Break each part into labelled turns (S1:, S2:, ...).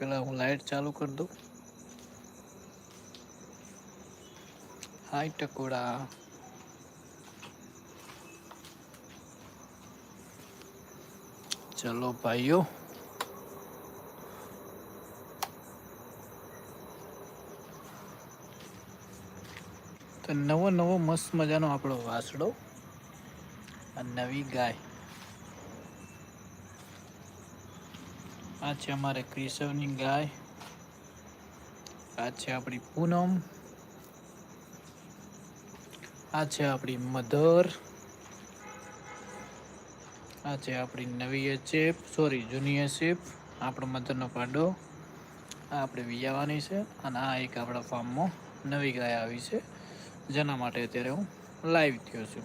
S1: પહેલાં હું લાઇટ ચાલુ કરી દઉં. હાય ટકોડા ચલો ભાઈઓ. તો નવો નવો મસ્ત મજાનો આપણો વાસડો, આ નવી ગાય. આ છે અમારે કેશવની ગાય. આ છે આપણી પૂનમ. આ છે આપણી મધર. આ છે આપણી નવી ચેપ સોરી જૂની ચેપ આપણો મધરનો પાડો આ આપણે વિયાવાની છે અને આ એક આપણા ફાર્મમાં નવી ગાય આવી છે, જેના માટે અત્યારે હું લાઈવ થયો છું.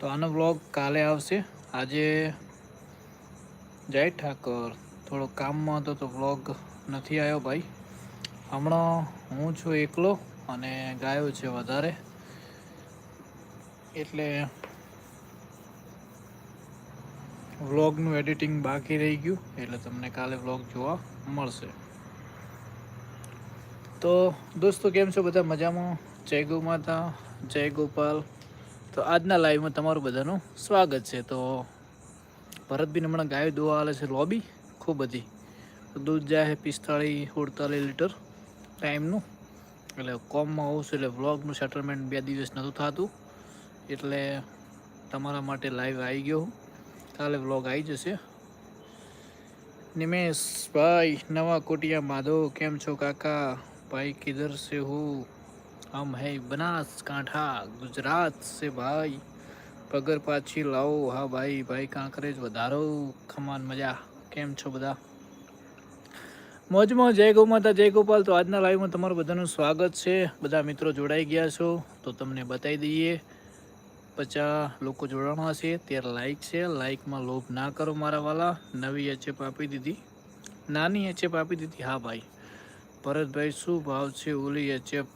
S1: તો આનો બ્લોગ કાલે આવશે. આજે જય ઠાકર. થોડો કામમાં હતો તો વ્લોગ નથી આવ્યો ભાઈ. હમણાં હું છું એકલો અને ગાયો છે વધારે. એટલે વ્લોગનું એડિટિંગ બાકી રહી ગયું. એટલે તમને કાલે વ્લોગ જોવા મળશે. તો દોસ્તો, કેમ છો? બધા મજામાં? જય ગૌ માતા જય ગોપાલ. તો આજના લાઈવમાં તમારું બધાનું સ્વાગત છે. તો ભરતબીન હમણાં ગાયો દોવા આવે છે લોબી, ખૂબ બધી. દૂધ જાય છે પિસ્તાળીસ અડતાલીસ લીટર ટાઈમનું. એટલે કોમમાં હોઉં છું એટલે વ્લોગનું સેટલમેન્ટ બે દિવસ નહોતું થતું. એટલે તમારા માટે લાઈવ આવી ગયો કાલે વ્લોગ આવી જશે. નિમેશ ભાઈ, નવા કોટિયા માધો, કેમ છો કાકા? ભાઈ કિધર સે હું. હમ હૈ બનાસકાંઠા ગુજરાત સે ભાઈ. પગર પાછી લાવો. હા ભાઈ ભાઈ કાંકરેજ વધારો. ખમાન મજા. કેમ છો બધા? મોજમાં. જય ગોમાતા, જય ગોપાલ. તો આજના લાઈવમાં તમારું બધાનું સ્વાગત છે. બધા મિત્રો જોડાઈ ગયા છો. તો તમને બતાવી દઈએ. પચાસ લોકો જોડાણા છે. ત્યારે લાઈક છે. લાઈકમાં લોભ ના કરો મારા વાલા. નવી એચેપ આપી દીધી. નાની એચેપ આપી દીધી. હા ભાઈ. ભરતભાઈ, શું ભાવ છે ઓલી એચેપ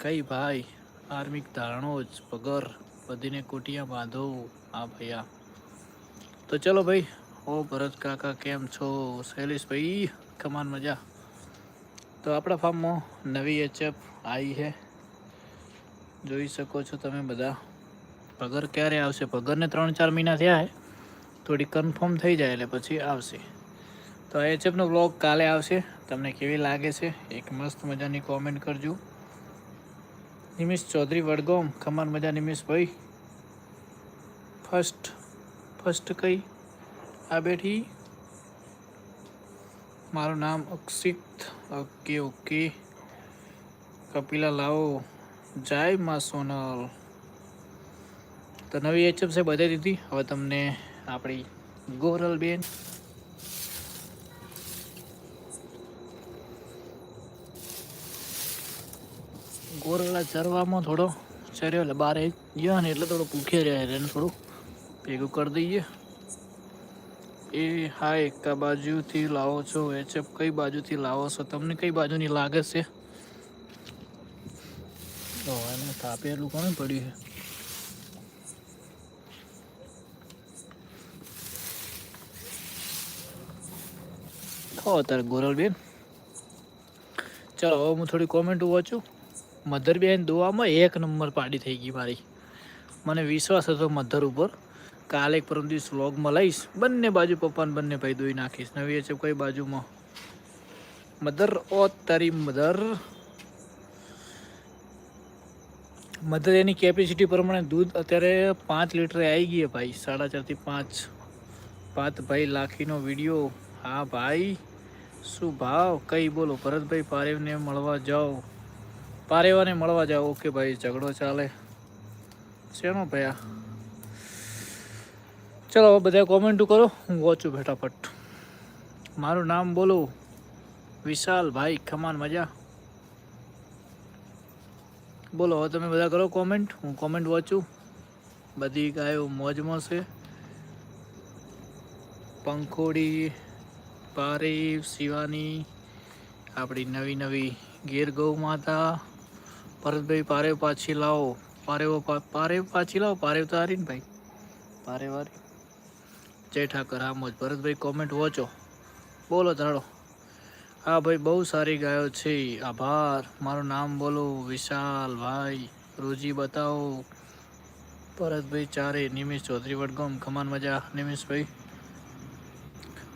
S1: કઈ ભાઈ? આર્મિક ધારણો જ પગર બધીને કોટિયા બાંધો હા ભૈયા. તો ચલો ભાઈ ઓ ભરત કાકા, કેમ છો? શૈલેષભાઈ, કમાન મજા. તો આપણા ફાર્મમાં નવી એચએફ આવી છે. જોઈ શકો છો તમે બધા. પગર ક્યારે આવશે? પગરને ત્રણ ચાર મહિના થયા છે. થોડી કન્ફર્મ થઈ જાય એટલે પછી આવશે. તો આ એચએફનો બ્લોગ કાલે આવશે. તમને કેવી લાગે છે? એક મસ્ત મજાની કોમેન્ટ કરજો. નિમિષ ચૌધરી વડગામ ખમાન મજા નિમિષભાઈ ફર્સ્ટ ફર્સ્ટ કઈ? આ બેઠી. મારું નામ અક્ષિત. Okay okay. કપિલા, લાવો. જય મા સોનલ. તો નવી એચએપ છે બતાવી દીધી હવે તમને આપણી ગોરલ ગોરલા ચરવામાં થોડો ચર્યો એટલે બારે ગયો ને એટલે થોડો ભૂખે રહ્યા એટલે થોડું ભેગું કરી દઈએ. એ હા, એકા બાજુથી લાવો છો એચએફ કઈ બાજુથી લાવો છો? તમને કઈ બાજુની લાગે છે? તો એને થાપેલું કોને પડ્યું છે? હો, અત્યારે ગોરલ બેન. ચાલો, હવે હું થોડી કોમેન્ટ વાંચું. મધર બેન દોવામાં એક નંબર પાડી થઈ ગઈ મારી. મને વિશ્વાસ હતો મધર ઉપર. કાલે એક પરમ દિવસ વ્લોગમાં લઈશ. બંને બાજુ પપ્પાને બંને ભાઈ દોઈ નાખીશ. નવી છે કઈ બાજુમાં? મધર, ઓ તારી મધર. મધર, એની કેપેસિટી પ્રમાણે દૂધ અત્યારે પાંચ લીટરે આવી ગઈ ભાઈ. સાડા ચારથી પાંચ. પાંચ ભાઈ લાખીનો વીડિયો. હા ભાઈ. શું ભાવ? કઈ બોલો. ભરતભાઈ પારેવને મળવા જાઓ. પારેવાને મળવા જાઓ. ઓકે ભાઈ, ઝઘડો ચાલે. શેનો ભયા? ચલો, હવે બધા કોમેન્ટો કરો. હું વાંચું ફટાફટ. મારું નામ બોલો. વિશાલ ભાઈ ખમાન, મજા. બોલો, હવે તમે બધા કરો કોમેન્ટ. હું કોમેન્ટ વાંચું. બધી ગાયો મોજમાં છે પંખોડી પારે શિવાની, આપણી નવી નવી ગીર ગૌ માતા ભરતભાઈ પારેવ પાછી લાવો. પારેવો પા- પારેવ પાછી લાવો. પારેવ તો હારી ને ભાઈ. પારેવારી જય ઠાકર, હા, મોજ. ભરતભાઈ કોમેન્ટ વોચો. બોલો ધાડો હા, ભાઈ, બહુ સારી ગાયો છે. આભાર. મારું નામ બોલો વિશાલ ભાઈ. રોજી બતાવો. ભરતભાઈ ચારે. નિમેશ ચૌધરી વડગામ. ખમાન મજા. નિમેશભાઈ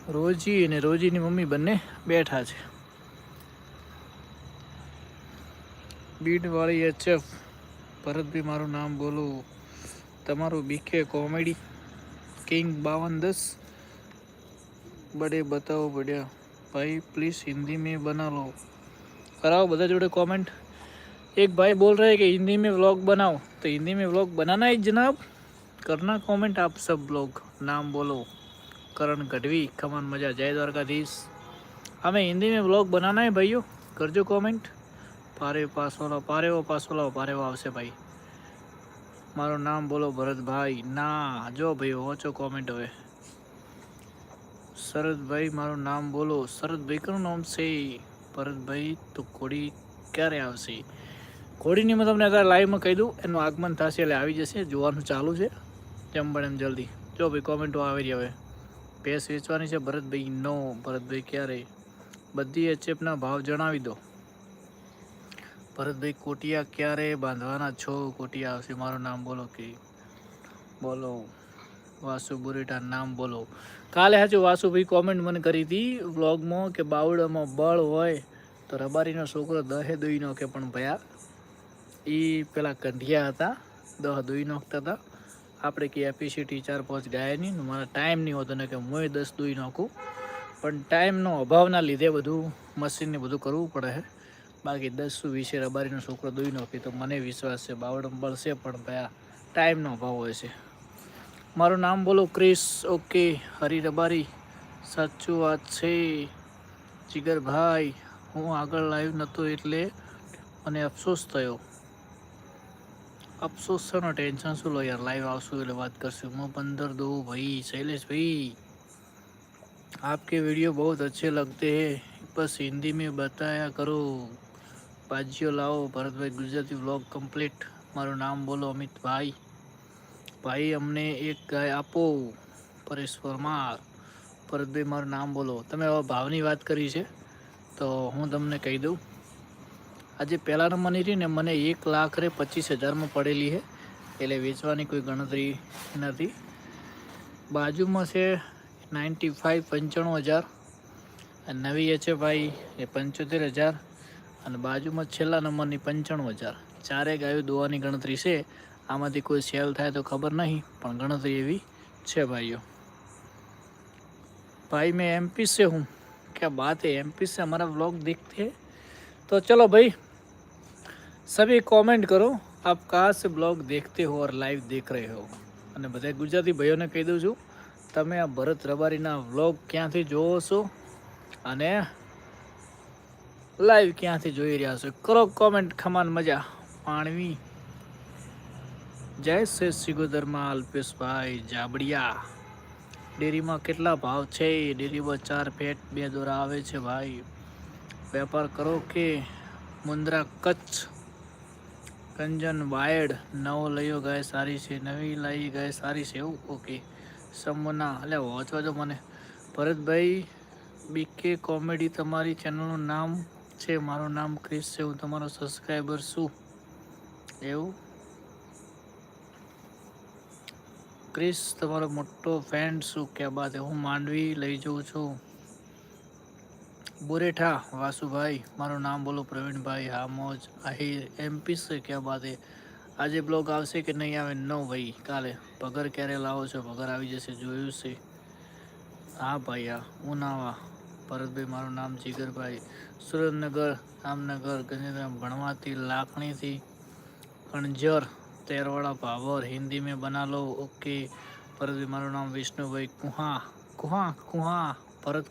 S1: રોજી અને રોજીની મમ્મી બંને બેઠા છે. બીડવાળી એચએફ ભરતભાઈ મારું નામ બોલો તમારું બીકે કોમેડી કિંગ બાવન દસ બડે બતાવો બઢિયા भाई प्लीज़ हिंदी में बना लो कराओ बता जोड़े कमेंट एक भाई बोल रहे हैं कि हिंदी में व्लॉग बनाओ तो हिंदी में व्लॉग बनाना है जनाब करना कमेंट आप सब लोग नाम बोलो करण गढ़वी खमन मजा जय द्वारकाधीश हमें हिंदी में व्लॉग बनाना है भाइयों कर जो कमेंट પારે પાસોલો પારેવો પાસોલો પારેવો આવશે ભાઈ. મારું નામ બોલો ભરતભાઈ. ના, જો ભાઈ ઓછો કોમેન્ટ હવે. શરદભાઈ, મારું નામ બોલો. શરદભાઈ કનું નામ છે? ભરતભાઈ, તો ઘોડી ક્યારે આવશે? ઘોડીની મેં તમને અત્યારે લાઈવમાં કહી દઉં. એનું આગમન થશે એટલે આવી જશે. જોવાનું ચાલુ છે. જેમ પણ એમ જલ્દી. જો ભાઈ કોમેન્ટો આવી રહી હવે. ભેંસ વેચવાની છે. ભરતભાઈ, નો. ભરતભાઈ, ક્યારે? બધી એચએફના ભાવ જણાવી દો. ભરતભાઈ કોટિયા ક્યારે બાંધવાના છો? કોટિયા આવશે. મારું નામ બોલો કે. બોલો. વાસુ બુરેટા નામ બોલો. કાલે હજુ વાસુભાઈ કોમેન્ટ મને કરી હતી વ્લોગમાં કે બાવડામાં બળ હોય તો રબારીનો છોકરો દહે દોઈ નાખે. પણ ભયા એ પેલા કંઢિયા હતા દહ દોઈ નાખતા હતા. આપણે કે એપિસિટી ચાર પાંચ ગાય નહીં મારા ટાઈમ નહીં હોતો ને કે હું દસ દોઈ નાખું. પણ ટાઈમનો અભાવના લીધે બધું મશીનને બધું કરવું પડે છે બાકી દસ શું વીસે રબારીનો છોકરો દોઈ નાખે તો મને વિશ્વાસ છે બાવડમ બળશે પણ ભયા ટાઈમનો અભાવ હોય છે મારું નામ બોલો ક્રિસ ઓકે હરી રબારી સાચું વાત છે જીગરભાઈ હું આગળ લાઈવ નહોતો એટલે મને અફસોસ થયો અફસોસ છે ને ટેન્શન શું લો યાર લાઈવ આવશું એટલે વાત કરશું હું પંદર દો ભાઈ शैलेश भाई आपके वीडियो बहुत अच्छे लगते हैं बस हिंदी में बताया करो ભાજીઓ લાવો, ભરતભાઈ ગુજરાતી વ્લોગ કમ્પ્લીટ મારું નામ બોલો અમિતભાઈ. ભાઈ, અમને એક ગાય આપો પરેશ પરમાર ભરતભાઈ, મારું નામ બોલો. તમે હવે ભાવની વાત કરી છે, તો હું તમને કહી દઉં. આજે પહેલાં નંબરની હતી ને મને એક લાખ રે પચીસ હજારમાં પડેલી છે, એટલે વેચવાની કોઈ ગણતરી નથી. બાજુમાં છે નાઇન્ટી ફાઇવ પંચાણું હજાર, નવી એ છે ભાઈ એ પંચોતેર હજાર. અને બાજુમાં છેલ્લા નંબરની પંચાણું હજાર ચારે ગાયો દોવાની ગણતરી છે આમાંથી કોઈ સેલ થાય તો ખબર નહીં પણ ગણતરી એવી છે ભાઈઓ भाई मैं एमपी से हूँ क्या बात है एमपी से हमारा व्लॉग देखते हैं तो चलो भाई सभी कमेंट करो आप कहाँ से ब्लॉग देखते हो और लाइव देख रहे हो અને બધા ગુજરાતી ભાઈઓને કહી દઉં છું તમે આ ભરત રબારીના વ્લોગ ક્યાંથી જોવો છો અને લાઈવ ક્યાંથી જોઈ રહ્યા છો? કરો કોમેન્ટ ખમાન મજા. પાણવી. જય શ્રી સિગોદરમાં અલ્પેશભાઈ જાબડિયા. ડેરીમાં કેટલા ભાવ છે? ડેરીમાં ચાર ફેટ બે દોરા આવે છે ભાઈ. વેપાર કરો કે મુન્દ્રા કચ્છ? કંજન વાયડ, નવો લયો ગાય સારી છે, નવી લાવી ગાય સારી છે, એવું? ઓકે. સમના એટલે વાંચવા જો મને. ભરતભાઈ બીકે કોમેડી તમારી ચેનલનું નામ છે. મારું નામ ક્રિસ છે. હું તમારો સબસ્ક્રાઈબર છું. એવું? ક્રિસ, તમારો મોટો ફેન શું કે બાદ હું? માંડવી લઈ જઉં છું. બુરેઠા, વાસુભાઈ. મારું નામ બોલો પ્રવીણભાઈ હા મોજ આહિર એમપી છે. ક્યાં હે? આજે બ્લોગ આવશે કે નહીં આવે? નો ભાઈ, કાલે. પગર ક્યારે લાવો છો? પગર આવી જશે, જોયું છે. હા ભાઈ, હા. ઉનાવા. ભરતભાઈ, મારું નામ જીગરભાઈ. સુરેન્દ્રનગર, રામનગર ગાંધીધામ ભણવાથી લાખણીથી કણજર તેરવાડા ભાવર હિન્દી મેં બના લો ઓકે ભરતભાઈ, મારું નામ વિષ્ણુભાઈ કુહા. કુહા કુહા, ભરત.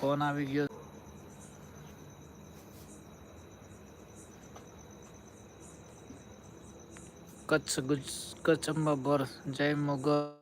S1: ફોન આવી ગયો. કચ્છ કચ્છ અંબાભર. જય મોગલ.